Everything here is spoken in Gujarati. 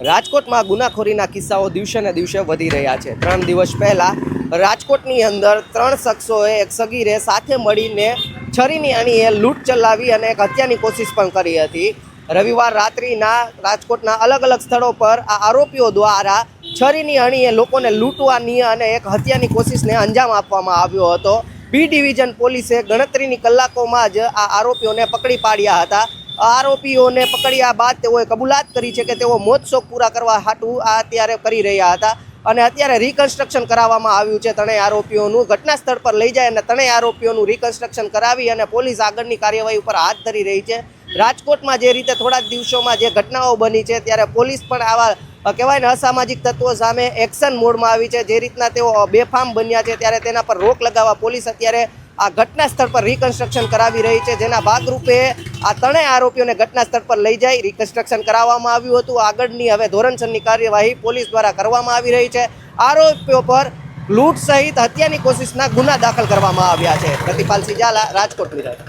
રાજકોટમાં ગુનાખોરીના કિસ્સાઓ દિવસે ને દિવસે વધી રહ્યા છે. ત્રણ દિવસ પહેલાં રાજકોટની અંદર ત્રણ શખ્સોએ એક સગીરે સાથે મળીને છરીની અણીએ લૂંટ ચલાવી અને એક હત્યાની કોશિશ પણ કરી હતી. રવિવાર રાત્રિના રાજકોટના અલગ અલગ સ્થળો પર આ આરોપીઓ દ્વારા છરીની અણીએ લોકોને લૂંટવાની અને એક હત્યાની કોશિશને અંજામ આપવામાં આવ્યો હતો. બી ડિવિઝન પોલીસે ગણતરીની કલાકોમાં જ આ આરોપીઓને પકડી પાડ્યા હતા. આરોપીઓને પકડ્યા બાદ તેઓએ કબૂલાત કરી છે કે તેઓ મોત શોક પૂરા કરવા હાટું આ અત્યારે કરી રહ્યા હતા. અને અત્યારે રિકન્સ્ટ્રક્શન કરાવવામાં આવ્યું છે ત્રણેય આરોપીઓનું. ઘટના સ્થળ પર લઈ જાય અને ત્રણેય આરોપીઓનું રિકન્સ્ટ્રક્શન કરાવી અને પોલીસ આગળની કાર્યવાહી ઉપર હાથ ધરી રહી છે. રાજકોટમાં જે રીતે થોડા દિવસોમાં જે ઘટનાઓ બની છે ત્યારે પોલીસ પણ આવા કહેવાય ને, અસામાજિક તત્વો સામે એક્શન મોડમાં આવી છે. જે રીતના તેઓ બેફામ બન્યા છે ત્યારે તેના પર રોક લગાવવા પોલીસ અત્યારે આ ઘટના સ્થળ પર રિકન્સ્ટ્રક્શન કરાવી રહી છે. જેના ભાગરૂપે આ ત્રણેય આરોપીઓને ઘટના સ્થળ પર લઈ જાય રિકન્સ્ટ્રક્શન કરાવવામાં આવ્યું હતું. આગળની હવે ધોરણસરની કાર્યવાહી પોલીસ દ્વારા કરવામાં આવી રહી છે. આરોપીઓ પર લૂંટ સહિત હત્યાની કોશિશના ગુના દાખલ કરવામાં આવ્યા છે. પ્રતિપાલ ઝાલા, રાજકોટ મિરર